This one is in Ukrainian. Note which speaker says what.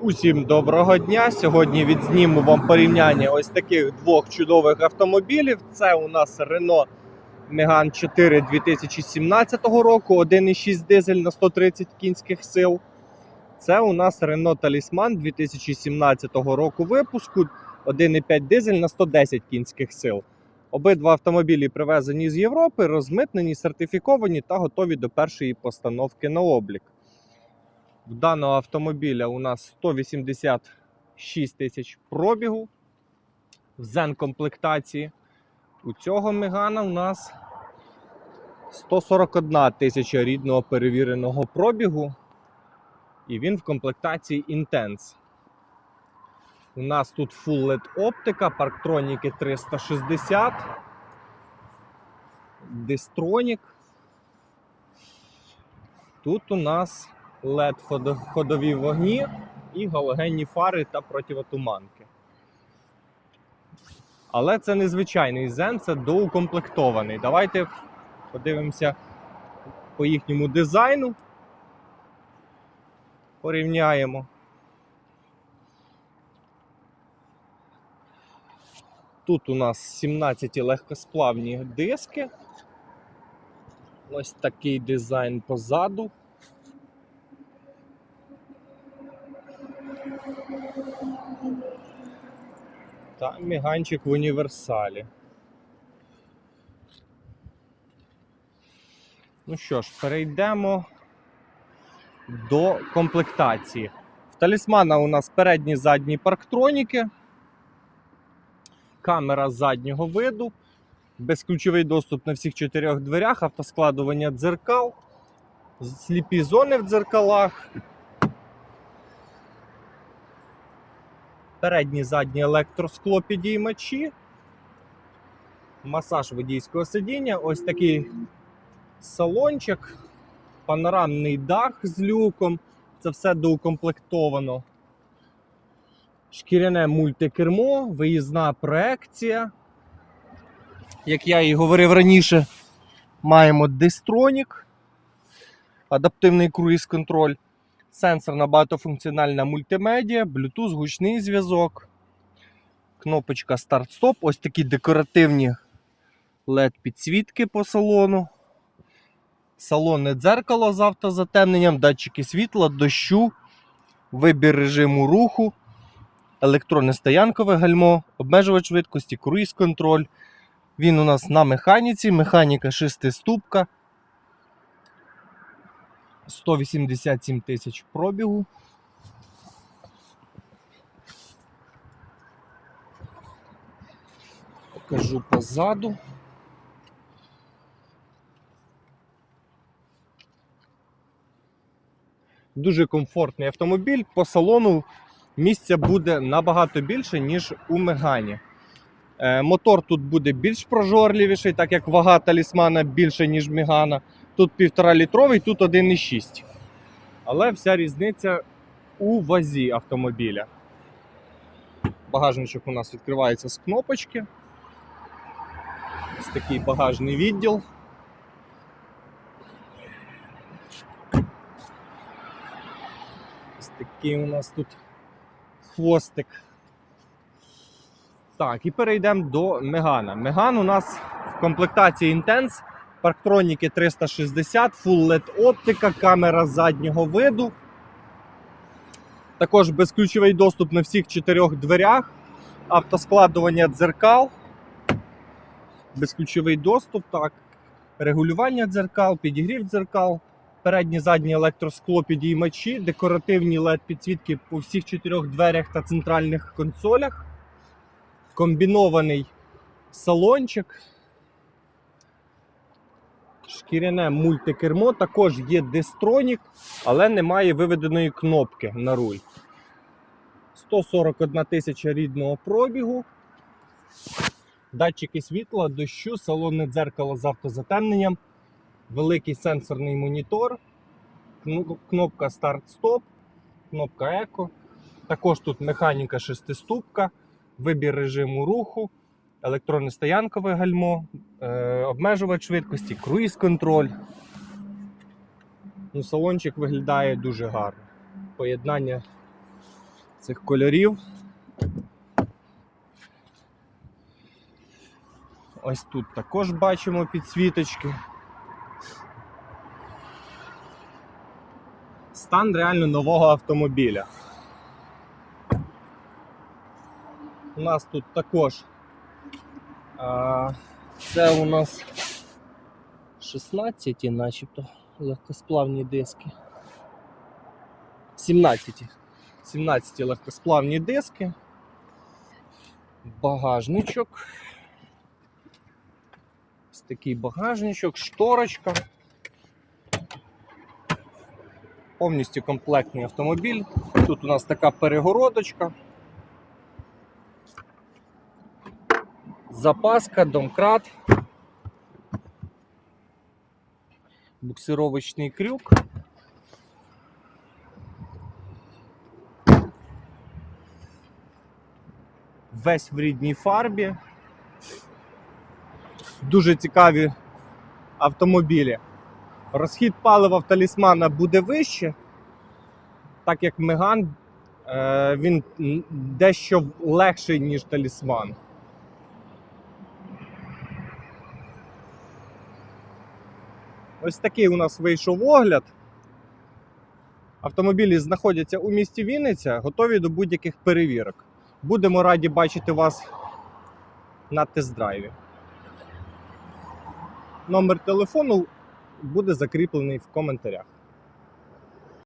Speaker 1: Усім доброго дня! Сьогодні відзніму вам порівняння ось таких двох чудових автомобілів. Це у нас Renault Megane 4 2017 року, 1,6 дизель на 130 кінських сил. Це у нас Renault Talisman 2017 року випуску, 1,5 дизель на 110 кінських сил. Обидва автомобілі привезені з Європи, розмитнені, сертифіковані та готові до першої постановки на облік. В даного автомобіля у нас 186 тисяч пробігу в зен комплектації. У цього Мегана у нас 141 тисяча рідного перевіреного пробігу. І він в комплектації Intense. У нас тут Full LED оптика, парктроніки 360, Дистронік. Тут у нас LED ходо- ходові вогні і галогенні фари та противотуманки. Але це не звичайний Zen, це доукомплектований. Давайте подивимося по їхньому дизайну. Порівняємо. Тут у нас 17 легкосплавні диски. Ось такий дизайн позаду. Та міганчик в універсалі. Ну що ж, перейдемо до комплектації. В талісмана у нас передні задні парктроніки, камера заднього виду, безключовий доступ на всіх чотирьох дверях, автоскладування дзеркал, сліпі зони в дзеркалах. Передні задні електроскло підіймачі, масаж водійського сидіння, ось такий салончик, панорамний дах з люком. Це все доукомплектовано. Шкіряне мультикермо, виїзна проекція. Як я і говорив раніше, маємо дистронік, адаптивний круїз-контроль сенсорна багатофункціональна мультимедіа, Bluetooth, гучний зв'язок, кнопочка старт-стоп, ось такі декоративні LED-підсвітки по салону. Салонне дзеркало з автозатемненням, датчики світла, дощу, вибір режиму руху, електронне стоянкове гальмо, обмежувач швидкості, круїз-контроль. Він у нас на механіці, механіка шестиступка. 187 тисяч пробігу. Покажу позаду. Дуже комфортний автомобіль. По салону місця буде набагато більше, ніж у Мегані. Е, Мотор тут буде більш прожорливіший, так як вага талісмана більше, ніж Мегана. Тут 1,5 літровий, тут 1,6. Але вся різниця у вазі автомобіля. Багажничок у нас відкривається з кнопочки. Ось такий багажний відділ. Ось такий у нас тут хвостик. Так, і перейдемо до Мегана. Меган у нас в комплектації Intense парктроніки 360, Full LED оптика, камера заднього виду. Також безключовий доступ на всіх чотирьох дверях, автоскладування дзеркал, безключовий доступ, так, регулювання дзеркал, підігрів дзеркал, передні задні електроскло підіймачі, декоративні LED підсвітки по всіх чотирьох дверях та центральних консолях, комбінований салончик. Шкіряне мультикермо, також є дистронік, але немає виведеної кнопки на руль. 141 тисяча рідного пробігу. Датчики світла, дощу, салонне дзеркало з автозатемненням, великий сенсорний монітор, кнопка старт-стоп, кнопка еко. Також тут механіка шестиступка, вибір режиму руху, електронне стоянкове гальмо, обмежувач швидкості, круїз-контроль. Ну, салончик виглядає дуже гарно. Поєднання цих кольорів. Ось тут також бачимо підсвіточки. Стан реально нового автомобіля. У нас тут також а, це у нас 16 начебто легкосплавні диски. 17. 17 легкосплавні диски. Багажничок. Ось такий багажничок, шторочка. Повністю комплектний автомобіль. Тут у нас така перегородочка. Запаска, домкрат. Буксировочний крюк. Весь в рідній фарбі. Дуже цікаві автомобілі. Розхід палива в талісмана буде вище, так як Меган е, він дещо легший, ніж талісман. Ось такий у нас вийшов огляд. Автомобілі знаходяться у місті Вінниця, готові до будь-яких перевірок. Будемо раді бачити вас на тест-драйві. Номер телефону буде закріплений в коментарях.